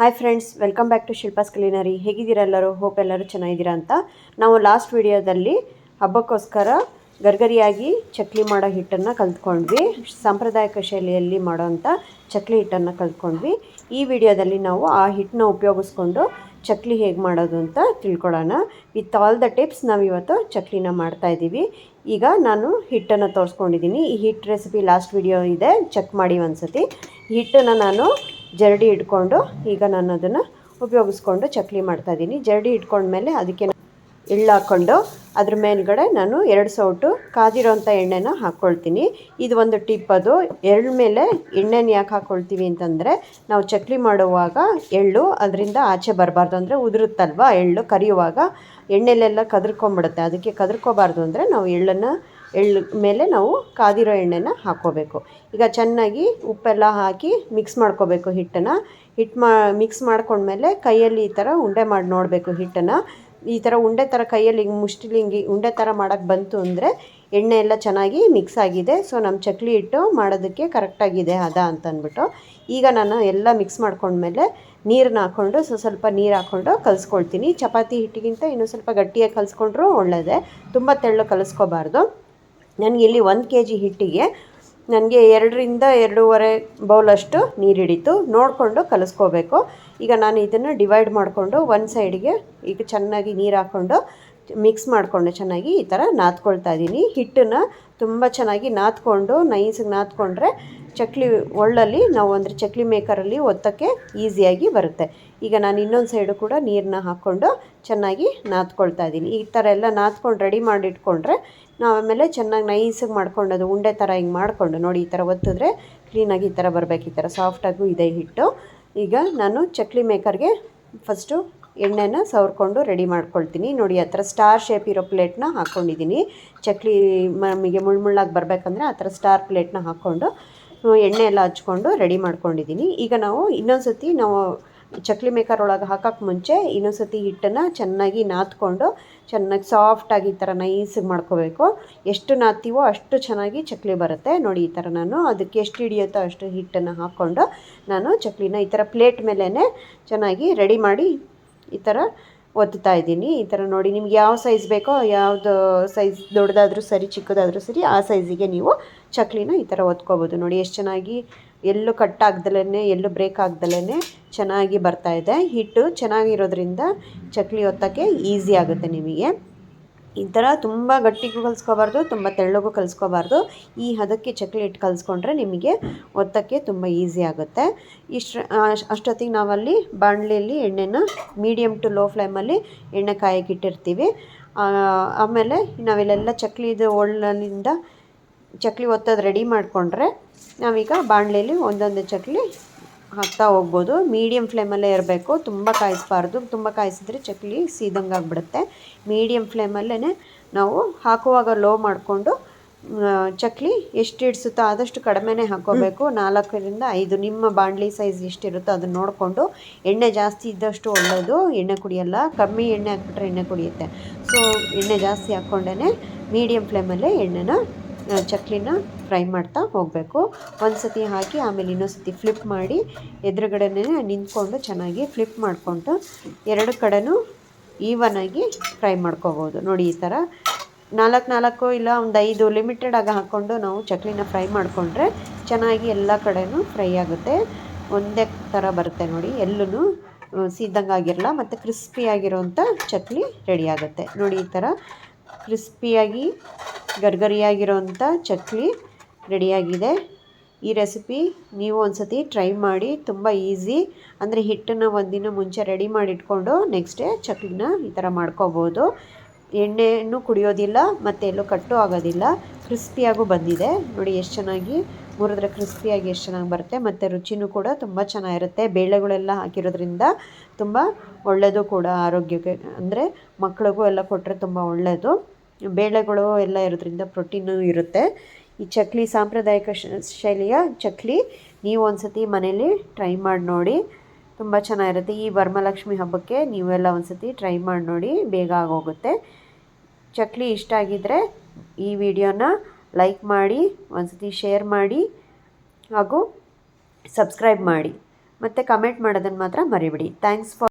Hi friends welcome back to Shilpa's culinary ಹೇಗಿದ್ದೀರಾ ಎಲ್ಲರೂ? Hope ಎಲ್ಲರೂ ಚೆನ್ನಾಗಿದ್ದೀರಾ ಅಂತ. ನಾವು ಲಾಸ್ಟ್ ವಿಡಿಯೋದಲ್ಲಿ ಹಬ್ಬಕ್ಕೋಸ್ಕರ ಗರ್ಗರಿಯಾಗಿ ಚಕ್ಲಿ ಮಾಡೋ ಹಿಟ್ಟನ್ನು ಕಲ್ತ್ಕೊಂಡ್ವಿ. ಸಾಂಪ್ರದಾಯಿಕ ಶೈಲಿಯಲ್ಲಿ ಮಾಡೋವಂಥ ಚಕ್ಲಿ ಹಿಟ್ಟನ್ನು ಕಲ್ತ್ಕೊಂಡ್ವಿ. ಈ ವಿಡಿಯೋದಲ್ಲಿ ನಾವು ಆ ಹಿಟ್ಟನ್ನ ಉಪಯೋಗಿಸ್ಕೊಂಡು ಚಕ್ಲಿ ಹೇಗೆ ಮಾಡೋದು ಅಂತ ತಿಳ್ಕೊಳ್ಳೋಣ. ವಿತ್ ಆಲ್ ದ ಟಿಪ್ಸ್ ನಾವು ಇವತ್ತು ಚಕ್ಲಿನ ಮಾಡ್ತಾ ಇದ್ದೀವಿ. ಈಗ ನಾನು ಹಿಟ್ಟನ್ನು ತೋರಿಸ್ಕೊಂಡಿದ್ದೀನಿ. ಈ ಹಿಟ್ಟು ರೆಸಿಪಿ ಲಾಸ್ಟ್ ವಿಡಿಯೋ ಇದೆ. ಚೆಕ್ ಮಾಡಿ ಒಂದ್ಸತಿ. ಹಿಟ್ಟನ್ನು ನಾನು ಜರಡಿ ಇಟ್ಕೊಂಡು ಈಗ ನಾನು ಅದನ್ನು ಉಪಯೋಗಿಸ್ಕೊಂಡು ಚಕ್ಲಿ ಮಾಡ್ತಾ ಇದ್ದೀನಿ. ಜರಡಿ ಇಟ್ಕೊಂಡ್ಮೇಲೆ ಅದಕ್ಕೆ ಎಳ್ಳು ಹಾಕ್ಕೊಂಡು ಅದ್ರ ಮೇಲ್ಗಡೆ ನಾನು ಎರಡು ಸೌಟು ಕಾದಿರೋಂಥ ಎಣ್ಣೆನ ಹಾಕ್ಕೊಳ್ತೀನಿ. ಇದು ಒಂದು ಟಿಪ್ ಅದು. ಎಳ್ಳು ಮೇಲೆ ಎಣ್ಣೆನ ಯಾಕೆ ಹಾಕ್ಕೊಳ್ತೀವಿ ಅಂತಂದರೆ ನಾವು ಚಕ್ಲಿ ಮಾಡುವಾಗ ಎಳ್ಳು ಅದರಿಂದ ಆಚೆ ಬರಬಾರ್ದು ಅಂದರೆ ಉದುರುತ್ತಲ್ವ? ಎಳ್ಳು ಕರಿಯುವಾಗ ಎಣ್ಣೆಲೆಲ್ಲ ಕದರ್ಕೊಂಬಿಡುತ್ತೆ. ಅದಕ್ಕೆ ಕದರ್ಕೋಬಾರ್ದು ಅಂದರೆ ನಾವು ಎಳ್ಳನ್ನು ಎಳ್ಳು ಮೇಲೆ ನಾವು ಕಾದಿರೋ ಎಣ್ಣೆನ ಹಾಕ್ಕೋಬೇಕು. ಈಗ ಚೆನ್ನಾಗಿ ಉಪ್ಪೆಲ್ಲ ಹಾಕಿ ಮಿಕ್ಸ್ ಮಾಡ್ಕೋಬೇಕು ಹಿಟ್ಟನ್ನು. ಹಿಟ್ಟು ಮಾ ಮಿಕ್ಸ್ ಮಾಡ್ಕೊಂಡ್ಮೇಲೆ ಕೈಯಲ್ಲಿ ಈ ಥರ ಉಂಡೆ ಮಾಡಿ ನೋಡಬೇಕು ಹಿಟ್ಟನ್ನು. ಈ ಥರ ಉಂಡೆ ಥರ ಕೈಯಲ್ಲಿ ಹಿಂಗೆ ಮುಷ್ಟಿಲಿ ಹಿಂಗೆ ಉಂಡೆ ಥರ ಮಾಡೋಕ್ಕೆ ಬಂತು ಅಂದರೆ ಎಣ್ಣೆ ಎಲ್ಲ ಚೆನ್ನಾಗಿ ಮಿಕ್ಸ್ ಆಗಿದೆ. ಸೊ ನಮ್ಮ ಚಕ್ಲಿ ಹಿಟ್ಟು ಮಾಡೋದಕ್ಕೆ ಕರೆಕ್ಟಾಗಿದೆ ಹದ ಅಂತ ಅಂದ್ಬಿಟ್ಟು. ಈಗ ನಾನು ಎಲ್ಲ ಮಿಕ್ಸ್ ಮಾಡ್ಕೊಂಡ್ಮೇಲೆ ನೀರನ್ನ ಹಾಕ್ಕೊಂಡು ಸೊ, ಸ್ವಲ್ಪ ನೀರು ಹಾಕ್ಕೊಂಡು ಕಲಿಸ್ಕೊಳ್ತೀನಿ. ಚಪಾತಿ ಹಿಟ್ಟಿಗಿಂತ ಇನ್ನೂ ಸ್ವಲ್ಪ ಗಟ್ಟಿಯಾಗಿ ಕಲಿಸ್ಕೊಂಡ್ರೂ ಒಳ್ಳೆಯದೇ ತುಂಬ ತೆಳ್ಳು ಕಲಿಸ್ಕೋಬಾರ್ದು. ನನಗೆ ಇಲ್ಲಿ ಒಂದು ಕೆ ಜಿ ಹಿಟ್ಟಿಗೆ ನನಗೆ ಎರಡರಿಂದ ಎರಡೂವರೆ ಬೌಲಷ್ಟು ನೀರು ಹಿಡಿತು ನೋಡಿಕೊಂಡು ಕಲಿಸ್ಕೋಬೇಕು. ಈಗ ನಾನು ಇದನ್ನು ಡಿವೈಡ್ ಮಾಡಿಕೊಂಡು ಒಂದು ಸೈಡ್ಗೆ ಈಗ ಚೆನ್ನಾಗಿ ನೀರು ಹಾಕ್ಕೊಂಡು ಮಿಕ್ಸ್ ಮಾಡಿಕೊಂಡು ಚೆನ್ನಾಗಿ ಈ ಥರ ನಾದ್ಕೊಳ್ತಾ ಇದ್ದೀನಿ. ಹಿಟ್ಟನ್ನು ತುಂಬ ಚೆನ್ನಾಗಿ ನಾದ್ಕೊಂಡು ನೈಸಿಗೆ ನಾದ್ಕೊಂಡ್ರೆ ಚಕ್ಲಿ ಒಳ್ಳಲ್ಲಿ ನಾವು ಅಂದರೆ ಚಕ್ಲಿ ಮೇಕರಲ್ಲಿ ಒತ್ತಕ್ಕೆ ಈಸಿಯಾಗಿ ಬರುತ್ತೆ. ಈಗ ನಾನು ಇನ್ನೊಂದು ಸೈಡು ಕೂಡ ನೀರನ್ನ ಹಾಕ್ಕೊಂಡು ಚೆನ್ನಾಗಿ ನಾದ್ಕೊಳ್ತಾ ಇದ್ದೀನಿ. ಈ ಥರ ಎಲ್ಲ ನಾದ್ಕೊಂಡು ರೆಡಿ ಮಾಡಿಟ್ಕೊಂಡ್ರೆ ನಾವು ಆಮೇಲೆ ಚೆನ್ನಾಗಿ ನೈಸಿಗೆ ಮಾಡ್ಕೊಂಡು ಅದು ಉಂಡೆ ಥರ ಹಿಂಗೆ ಮಾಡಿಕೊಂಡು ನೋಡಿ ಈ ಥರ ಒತ್ತಿದ್ರೆ ಕ್ಲೀನಾಗಿ ಈ ಥರ ಬರಬೇಕು. ಈ ಥರ ಸಾಫ್ಟಾಗೂ ಇದೆ ಹಿಟ್ಟು. ಈಗ ನಾನು ಚಕ್ಲಿ ಮೇಕರ್ಗೆ ಫಸ್ಟು ಎಣ್ಣೆನ ಸವರ್ಕೊಂಡು ರೆಡಿ ಮಾಡ್ಕೊಳ್ತೀನಿ. ನೋಡಿ, ಆ ಥರ ಸ್ಟಾರ್ ಶೇಪ್ ಇರೋ ಪ್ಲೇಟ್ನ ಹಾಕ್ಕೊಂಡಿದ್ದೀನಿ ಚಕ್ಲಿ ನಮಗೆ ಮುಳ್ಮುಳ್ಳಾಗಿ ಬರಬೇಕಂದ್ರೆ ಆ ಥರ ಸ್ಟಾರ್ ಪ್ಲೇಟ್ನ ಹಾಕ್ಕೊಂಡು ಎಣ್ಣೆ ಎಲ್ಲ ಹಚ್ಕೊಂಡು ರೆಡಿ ಮಾಡ್ಕೊಂಡಿದ್ದೀನಿ. ಈಗ ನಾವು ಇನ್ನೊಂದು ಸತಿ ನಾವು ಚಕ್ಲಿ ಮೇಕರ್ ಒಳಗೆ ಹಾಕೋಕ್ಕೆ ಮುಂಚೆ ಇನ್ನೊಂದು ಸತಿ ಹಿಟ್ಟನ್ನು ಚೆನ್ನಾಗಿ ನಾದ್ಕೊಂಡು, ಚೆನ್ನಾಗಿ ಸಾಫ್ಟಾಗಿ ಈ ಥರ ನೈಸಿಗೆ ಮಾಡ್ಕೋಬೇಕು. ಎಷ್ಟು ನಾದ್ತೀವೋ ಅಷ್ಟು ಚೆನ್ನಾಗಿ ಚಕ್ಲಿ ಬರುತ್ತೆ. ನೋಡಿ, ಈ ಥರ ನಾನು ಅದಕ್ಕೆ ಎಷ್ಟು ಹಿಡಿಯುತ್ತೋ ಅಷ್ಟು ಹಿಟ್ಟನ್ನು ಹಾಕ್ಕೊಂಡು ನಾನು ಚಕ್ಲಿನ ಈ ಥರ ಪ್ಲೇಟ್ ಮೇಲೇ ಚೆನ್ನಾಗಿ ರೆಡಿ ಮಾಡಿ ಈ ಥರ ಒತ್ತುತ್ತಾ ಇದ್ದೀನಿ. ಈ ಥರ ನೋಡಿ ನಿಮ್ಗೆ ಯಾವ ಸೈಜ್ ಬೇಕೋ ಯಾವುದು ಸೈಜ್ ದೊಡ್ಡದಾದರೂ ಸರಿ, ಚಿಕ್ಕದಾದರೂ ಸರಿ ಆ ಸೈಜಿಗೆ ನೀವು ಚಕ್ಲಿನ ಈ ಥರ ಒತ್ಕೋಬೋದು. ನೋಡಿ ಎಷ್ಟು ಚೆನ್ನಾಗಿ ಎಲ್ಲೂ ಕಟ್ ಆಗ್ದಲೇ ಎಲ್ಲೂ ಬ್ರೇಕ್ ಆಗ್ದಲೇ ಚೆನ್ನಾಗಿ ಬರ್ತಾ ಇದೆ. ಹಿಟ್ಟು ಚೆನ್ನಾಗಿರೋದ್ರಿಂದ ಚಕ್ಲಿ ಒತ್ತೋಕ್ಕೆ ಈಸಿ ಆಗುತ್ತೆ ನಿಮಗೆ. ಈ ಥರ ತುಂಬ ಗಟ್ಟಿಗೂ ಕಲಿಸ್ಕೋಬಾರ್ದು, ತುಂಬ ತೆಳ್ಳಗೂ ಕಲಿಸ್ಕೋಬಾರ್ದು. ಈ ಹದಕ್ಕೆ ಚಕ್ಲಿ ಹಿಟ್ಟು ಕಲಿಸ್ಕೊಂಡ್ರೆ ನಿಮಗೆ ಒತ್ತಕ್ಕೆ ತುಂಬ ಈಸಿ ಆಗುತ್ತೆ. ಇಷ್ಟು ಅಷ್ಟೊತ್ತಿಗೆ ನಾವಲ್ಲಿ ಬಾಣಲೆಯಲ್ಲಿ ಎಣ್ಣೆನ ಮೀಡಿಯಮ್ ಟು ಲೋ ಫ್ಲೇಮಲ್ಲಿ ಎಣ್ಣೆ ಕಾಯಕ್ಕೆ ಇಟ್ಟಿರ್ತೀವಿ. ಆಮೇಲೆ ನಾವಿಲ್ಲೆಲ್ಲ ಚಕ್ಲಿದು ಒಳ್ಳಿಂದ ಚಕ್ಲಿ ಒತ್ತೋದು ರೆಡಿ ಮಾಡಿಕೊಂಡ್ರೆ ನಾವೀಗ ಬಾಣಲೆಯಲ್ಲಿ ಒಂದೊಂದೇ ಚಕ್ಲಿ ಹಾಕ್ತಾ ಹೋಗ್ಬೋದು. ಮೀಡಿಯಮ್ ಫ್ಲೇಮಲ್ಲೇ ಇರಬೇಕು. ತುಂಬ ಕಾಯಿಸ್ಬಾರ್ದು. ತುಂಬ ಕಾಯಿಸಿದ್ರೆ ಚಕ್ಲಿ ಸೀದಂಗೆ ಆಗಿಬಿಡುತ್ತೆ ಮೀಡಿಯಮ್ ಫ್ಲೇಮಲ್ಲೇ ನಾವು ಹಾಕುವಾಗ ಲೋ ಮಾಡಿಕೊಂಡು ಚಕ್ಲಿ ಎಷ್ಟು ಇಡ್ಸುತ್ತೋ ಆದಷ್ಟು ಕಡಿಮೆನೇ ಹಾಕೋಬೇಕು. ನಾಲ್ಕರಿಂದ ಐದು ನಿಮ್ಮ ಬಾಣಲಿ ಸೈಜ್ ಎಷ್ಟಿರುತ್ತೋ ಅದನ್ನು ನೋಡಿಕೊಂಡು ಎಣ್ಣೆ ಜಾಸ್ತಿ ಇದ್ದಷ್ಟು ಒಳ್ಳೆಯದು ಎಣ್ಣೆ ಕುಡಿಯಲ್ಲ. ಕಮ್ಮಿ ಎಣ್ಣೆ ಹಾಕ್ಬಿಟ್ರೆ ಎಣ್ಣೆ ಕುಡಿಯುತ್ತೆ. ಸೊ ಎಣ್ಣೆ ಜಾಸ್ತಿ ಹಾಕ್ಕೊಂಡೇ ಮೀಡಿಯಮ್ ಫ್ಲೇಮಲ್ಲೇ ಎಣ್ಣೆನ ಚಕ್ಲಿನ ಫ್ರೈ ಮಾಡ್ತಾ ಹೋಗಬೇಕು. ಒಂದು ಸತಿ ಹಾಕಿ ಆಮೇಲೆ ಇನ್ನೊಂದು ಸತಿ ಫ್ಲಿಪ್ ಮಾಡಿ ಎದುರುಗಡೆನೇ ನಿಂತ್ಕೊಂಡು ಚೆನ್ನಾಗಿ ಫ್ಲಿಪ್ ಮಾಡಿಕೊಂಡು ಎರಡು ಕಡೆನೂ ಈವನಾಗಿ ಫ್ರೈ ಮಾಡ್ಕೋಬೋದು. ನೋಡಿ ಈ ಥರ ನಾಲ್ಕು ನಾಲ್ಕು ಇಲ್ಲ ಒಂದು ಐದು ಲಿಮಿಟೆಡ್ ಆಗಿ ಹಾಕ್ಕೊಂಡು ನಾವು ಚಕ್ಲಿನ ಫ್ರೈ ಮಾಡಿಕೊಂಡ್ರೆ ಚೆನ್ನಾಗಿ ಎಲ್ಲ ಕಡೆನೂ ಫ್ರೈ ಆಗುತ್ತೆ. ಒಂದೇ ಥರ ಬರುತ್ತೆ ನೋಡಿ. ಎಲ್ಲೂ ಆಗಿರಲ್ಲ, ಮತ್ತು ಕ್ರಿಸ್ಪಿಯಾಗಿರೋಂಥ ಚಕ್ಲಿ ರೆಡಿ ಆಗುತ್ತೆ. ನೋಡಿ ಈ ಥರ ಕ್ರಿಸ್ಪಿಯಾಗಿ ಗರ್ಗರಿಯಾಗಿರೋಂಥ ಚಕ್ಲಿ ರೆಡಿಯಾಗಿದೆ. ಈ ರೆಸಿಪಿ ನೀವು ಒಂದು ಸತಿ ಟ್ರೈ ಮಾಡಿ, ತುಂಬ ಈಸಿ. ಅಂದರೆ ಹಿಟ್ಟನ್ನು ಒಂದಿನ ಮುಂಚೆ ರೆಡಿ ಮಾಡಿ ಇಟ್ಕೊಂಡು ನೆಕ್ಸ್ಟ್ ಡೇ ಚಕ್ಲಿನ ಈ ಥರ ಮಾಡ್ಕೋಬೋದು. ಎಣ್ಣೆನೂ ಕುಡಿಯೋದಿಲ್ಲ, ಮತ್ತು ಎಲ್ಲೂ ಕಟ್ಟು ಆಗೋದಿಲ್ಲ. ಕ್ರಿಸ್ಪಿಯಾಗೂ ಬಂದಿದೆ. ನೋಡಿ ಎಷ್ಟು ಚೆನ್ನಾಗಿ ಮುರಿದ್ರೆ ಕ್ರಿಸ್ಪಿಯಾಗಿ ಎಷ್ಟು ಚೆನ್ನಾಗಿ ಬರುತ್ತೆ, ಮತ್ತು ರುಚಿನೂ ಕೂಡ ತುಂಬ ಚೆನ್ನಾಗಿರುತ್ತೆ. ಬೇಳೆಗಳೆಲ್ಲ ಹಾಕಿರೋದ್ರಿಂದ ತುಂಬ ಒಳ್ಳೆಯದು ಕೂಡ ಆರೋಗ್ಯಕ್ಕೆ, ಅಂದರೆ ಮಕ್ಕಳಿಗೂ ಎಲ್ಲ ಕೊಟ್ಟರೆ ತುಂಬ ಒಳ್ಳೆಯದು ಬೇಳೆಗಳು ಎಲ್ಲ ಇರೋದ್ರಿಂದ ಪ್ರೋಟೀನು ಇರುತ್ತೆ. ಈ ಚಕ್ಲಿ ಸಾಂಪ್ರದಾಯಿಕ ಶೈಲಿಯ ಚಕ್ಲಿ ನೀವು ಒಂದು ಸತಿ ಮನೇಲಿ ಟ್ರೈ ಮಾಡಿ ನೋಡಿ. ತುಂಬ ಚೆನ್ನಾಗಿರುತ್ತೆ. ಈ ವರ್ಮಲಕ್ಷ್ಮಿ ಹಬ್ಬಕ್ಕೆ ನೀವೆಲ್ಲ ಒಂದು ಸತಿ ಟ್ರೈ ಮಾಡಿ ನೋಡಿ, ಬೇಗ ಆಗೋಗುತ್ತೆ. ಚಕ್ಲಿ ಇಷ್ಟ ಆಗಿದ್ದರೆ ಈ ವಿಡಿಯೋನ ಲೈಕ್ ಮಾಡಿ ಒಂದು ಸತಿ ಶೇರ್ ಮಾಡಿ ಹಾಗೂ ಸಬ್ಸ್ಕ್ರೈಬ್ ಮಾಡಿ. ಮತ್ತು ಕಮೆಂಟ್ ಮಾಡೋದನ್ನು ಮಾತ್ರ ಮರಿಬಿಡಿ. Thanks for